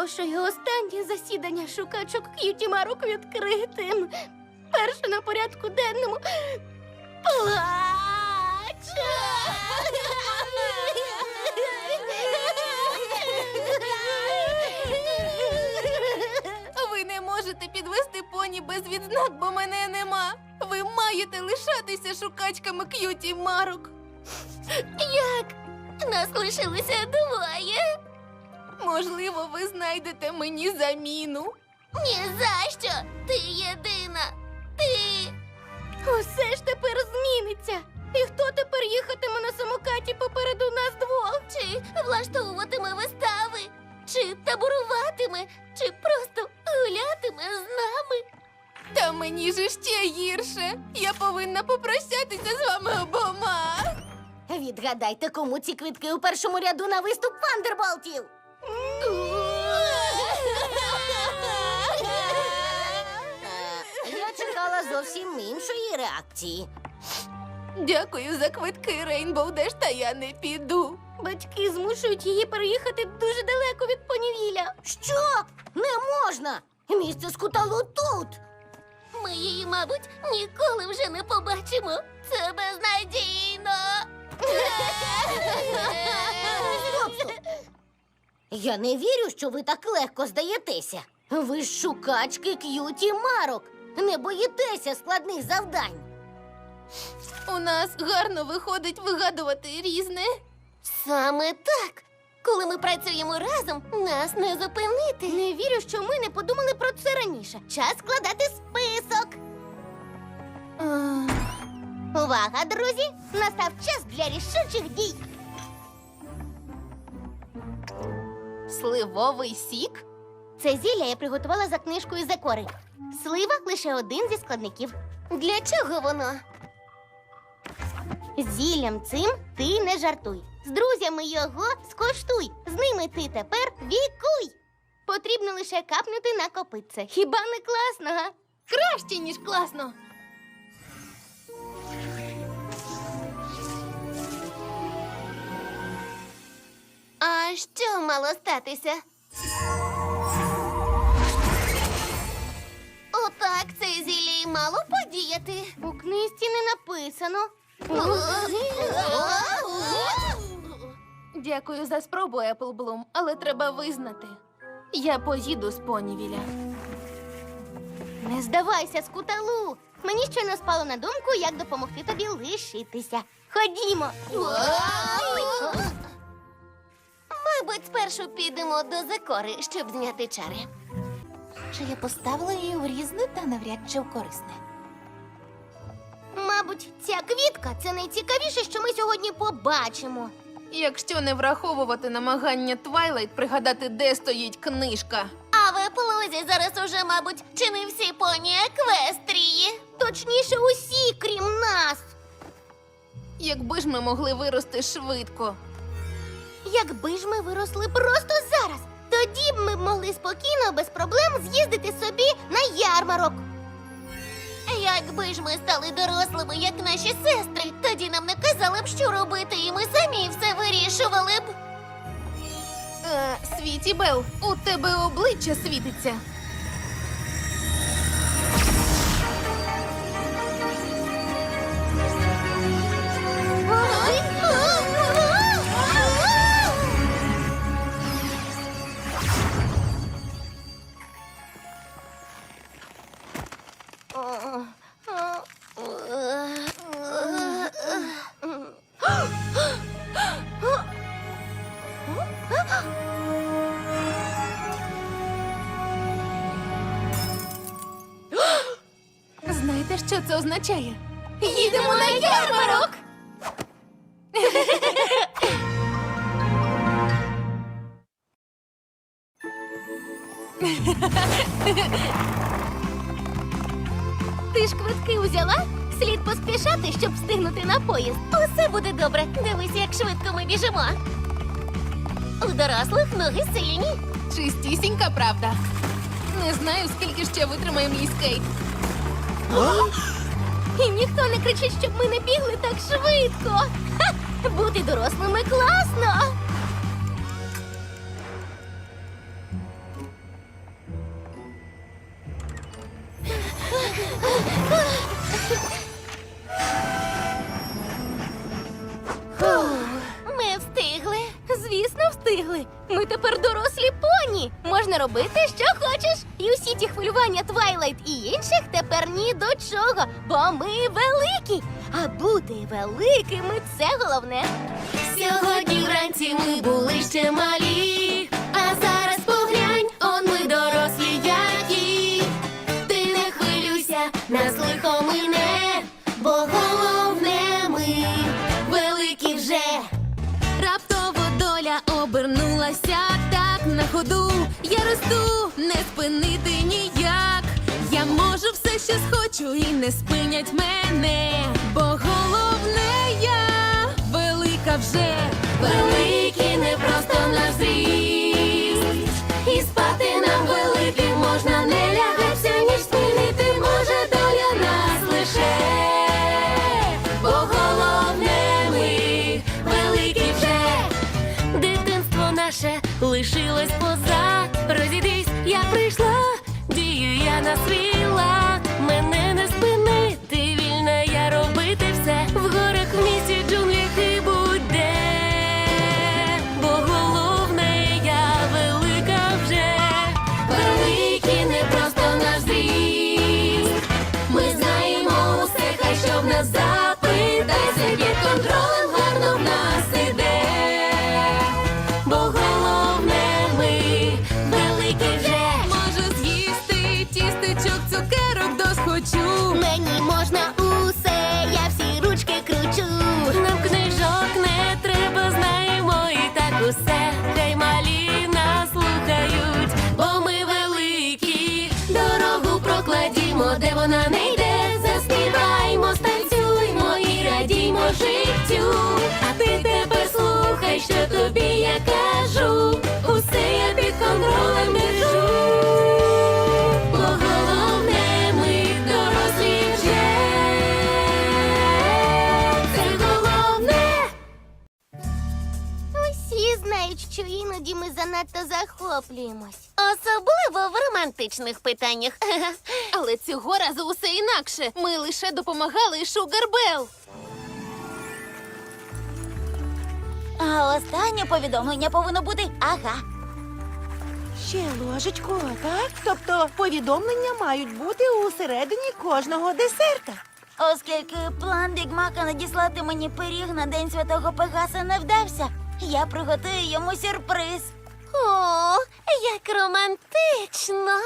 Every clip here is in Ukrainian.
оголошую останнє засідання шукачок К'юті Марок відкритим. Перше на порядку денному плач. Ви не можете підвести поні без відзнак, бо мене нема. Ви маєте лишатися шукачками к'юті марок. Як? Нас лишилося двоє. Можливо, ви знайдете мені заміну. Ні за що! Ти єдина! Ти! Усе ж тепер зміниться! І хто тепер їхатиме на самокаті попереду нас двох? Чи влаштовуватиме вистави? Чи таборуватиме? Чи просто гулятиме з нами? Та мені ж ще гірше. Я повинна попрощатися з вами обома. Відгадайте, кому ці квитки у першому ряду на виступ Вандерболтів? Я чекала зовсім іншої реакції. Дякую за квитки, Рейнбоу Деш, та я не піду. Батьки змушують її переїхати дуже далеко від понівілля. Що? Не можна! Місце скутало тут. Ми її, мабуть, ніколи вже не побачимо. Це безнадійно. Стоп, стоп. Я не вірю, що ви так легко здаєтеся. Ви ж шукачки к'юті марок. Не боїтеся складних завдань. У нас гарно виходить вигадувати різне. Саме так. Коли ми працюємо разом, нас не зупинити. Не вірю, що ми не подумали про це раніше. Час складати список. Увага, друзі! Настав час для рішучих дій. Сливовий сік? Це зілля я приготувала за книжкою Закори. Слива лише один зі складників. Для чого воно? Зіллям цим ти не жартуй. З друзями його скоштуй. З ними ти тепер вікуй. Потрібно лише капнути на копитце. Хіба не класно, га? Краще, ніж класно. А що мало статися? Отак це зілля й мало подіяти. У книжці не написано. Дякую за спробу, Еплблум, але треба визнати. Я поїду з понівіля. Не здавайся, скуталу. Мені щойно спало на думку, як допомогти тобі лишитися. Ходімо. Мабуть, спершу підемо до Закори, щоб зняти чари. Чи я поставила її у різне та навряд чи в корисне? Мабуть, ця квітка це найцікавіше, що ми сьогодні побачимо. Якщо не враховувати намагання Твайлайт пригадати, де стоїть книжка. А в Еплузі зараз уже, мабуть, чи не всі поні еквестрії. Точніше, усі, крім нас. Якби ж ми могли вирости швидко. Якби ж ми виросли просто зараз, тоді б ми могли спокійно, без проблем з'їздити собі на ярмарок. Якби ж ми стали дорослими, як наші сестри, тоді нам не казали б, що робити, і ми самі все вирішували б. Е, Світі Бел, у тебе обличчя світиться. Знаєте, що це означає? Їдемо на ярмарок! Ти ж квитки узяла? Слід поспішати, щоб встигнути на поїзд. Усе буде добре. Дивись, як швидко ми біжимо. У дорослих ноги сильні. Чистісінька правда. Не знаю, скільки ще витримає мій скейт. І ніхто не кричить, щоб ми не бігли так швидко. Ха! Бути дорослими класно. Ми встигли. Звісно, встигли. Ми тепер дорослі поні. Можна робити, що хочеш. І усі ті хвилювання Твайлайт і інших тепер ні до чого, бо ми великі. А бути великими це головне. Сьогодні вранці ми були ще малі, ходу. Я росту, не спинити ніяк. Я можу все, що схочу, і не спинять мене. Бо головне я велика вже. Великі де вона не йде. Заспіваймо, станцюймо і радіймо життю. А ти тепер слухай, що тобі я кажу. Занадто захоплюємось. Особливо в романтичних питаннях. Але цього разу усе інакше. Ми лише допомагали Шугарбел. А останнє повідомлення повинно бути ага. Ще ложечку, так? Тобто повідомлення мають бути усередині кожного десерта. Оскільки план Бігмака надіслати мені пиріг на день святого Пегаса не вдався, я приготую йому сюрприз. О, як романтично.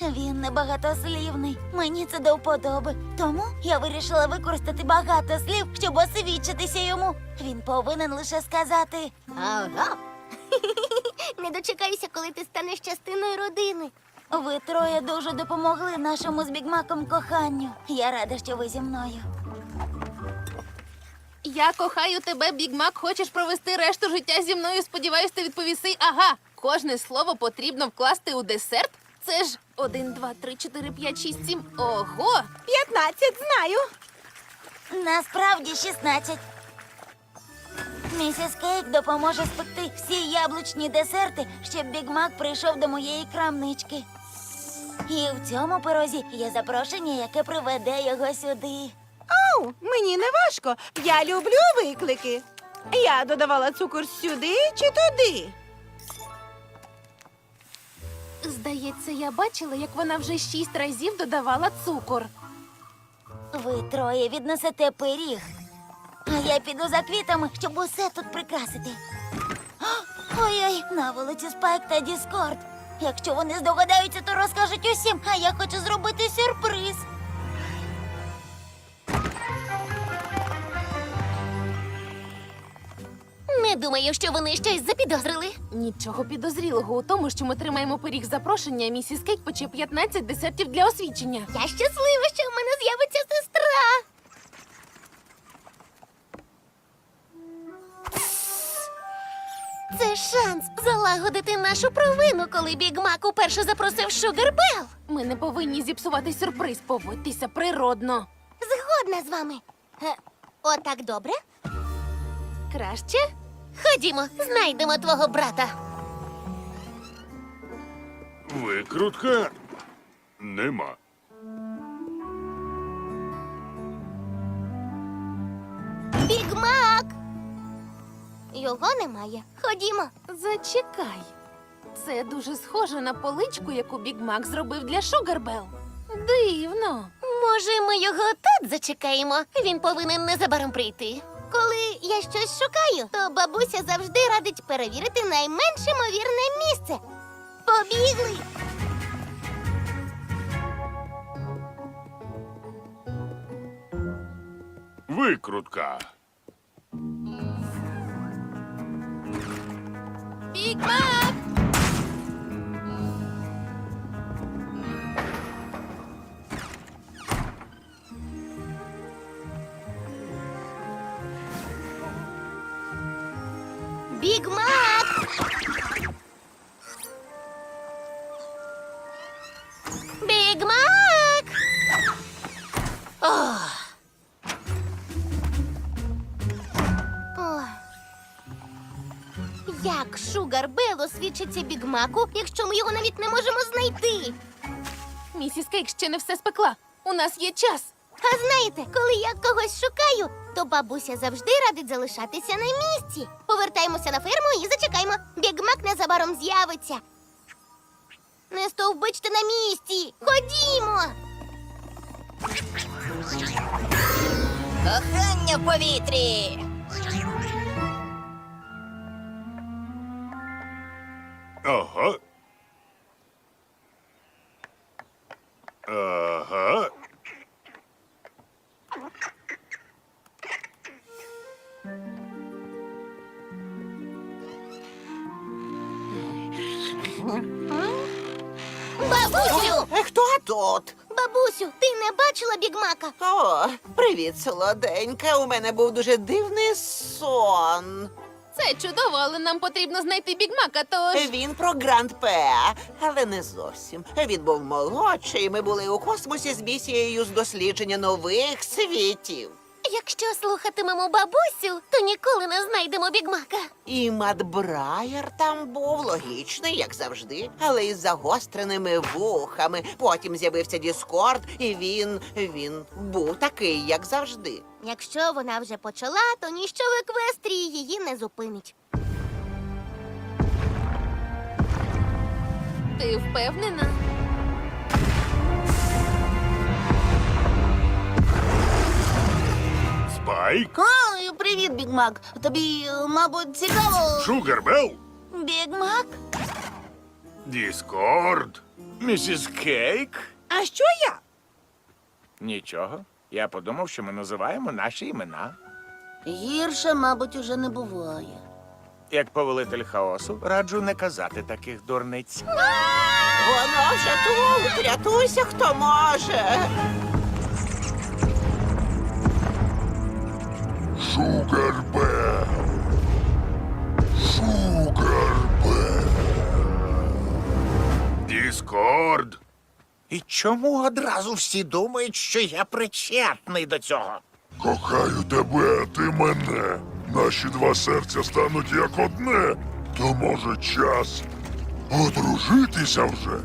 Він небагатослівний. Мені це до вподоби. Тому я вирішила використати багато слів, щоб освідчитися йому. Він повинен лише сказати Ага. Не дочекайся, коли ти станеш частиною родини. Ви троє дуже допомогли нашому з Бігмаком коханню. Я рада, що ви зі мною. Я кохаю тебе, Біг Мак. Хочеш провести решту життя зі мною? Сподіваюсь, ти відповіси. Ага, кожне слово потрібно вкласти у десерт. Це ж один, два, три, чотири, п'ять, шість, сім. Ого! 15 знаю. Насправді 16. Місіс Кейк допоможе спекти всі яблучні десерти, щоб Біг Мак прийшов до моєї крамнички. І в цьому пирозі є запрошення, яке приведе його сюди. Мені не важко. Я люблю виклики. Я додавала цукор сюди чи туди. Здається, я бачила, як вона вже шість разів додавала цукор. Ви троє віднесете пиріг. А я піду за квітами, щоб усе тут прикрасити. Ой-ой, на вулиці Спайк та Діскорд. Якщо вони здогадаються, то розкажуть усім, а я хочу зробити сюрприз. Не думаю, що вони щось запідозрили. Нічого підозрілого у тому, що ми тримаємо пиріг запрошення, а місіс Кейк пече 15 десертів для освічення. Я щаслива, що в мене з'явиться сестра. Це шанс залагодити нашу провину, коли Біг Мак уперше запросив Шугарбел. Ми не повинні зіпсувати сюрприз, поводьтеся природно. Згодна з вами. Е, Отак добре? Краще? Ходімо, знайдемо твого брата. Викрутка нема. Біг Мак! Його немає. Ходімо. Зачекай. Це дуже схоже на поличку, яку Біг Мак зробив для Шугарбел. Дивно. Може, ми його тут зачекаємо? Він повинен незабаром прийти. Я щось шукаю, то бабуся завжди радить перевірити найменш ймовірне місце. Побігли! Викрутка. Біг Біг Мак! Біг Мак! Як Шугар Бел освідчиться Біг Маку, якщо ми його навіть не можемо знайти? Місіс Кейк ще не все спекла. У нас є час. А знаєте, коли я когось шукаю, то бабуся завжди радить залишатися на місці. Повертаємося на ферму і зачекаємо. Бігмак незабаром з'явиться. Не стовбичте на місці. Ходімо. Кохання в повітрі. Ага. Тут? Бабусю, ти не бачила бігмака? О, привіт, солоденька. У мене був дуже дивний сон. Це чудово, але нам потрібно знайти бігмака, тож. Він про Гранд П, але не зовсім. Він був молодший. Ми були у космосі з місією з дослідження нових світів. Якщо слухатимемо бабусю, то ніколи не знайдемо бігмака. І Мат Брайер там був логічний, як завжди, але із загостреними вухами. Потім з'явився Діскорд, і він. він був такий, як завжди. Якщо вона вже почала, то ніщо в еквестрії її не зупинить. Ти впевнена? Спайк. О, привіт, Бігмак. Тобі, мабуть, цікаво. Шугарбел. Бігмак? Діскорд. Місіс Кейк. А що я? Нічого. Я подумав, що ми називаємо наші імена. Гірше, мабуть, уже не буває. Як повелитель хаосу, раджу не казати таких дурниць. Воно вже тут. Рятуйся, хто може. Шугарбел. Шугарбел. Діскорд. І чому одразу всі думають, що я причетний до цього? Кохаю тебе, а ти мене. Наші два серця стануть як одне. То може час одружитися вже.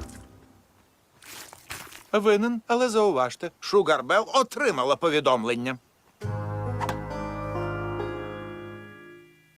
Винен, але зауважте, Шугарбел отримала повідомлення.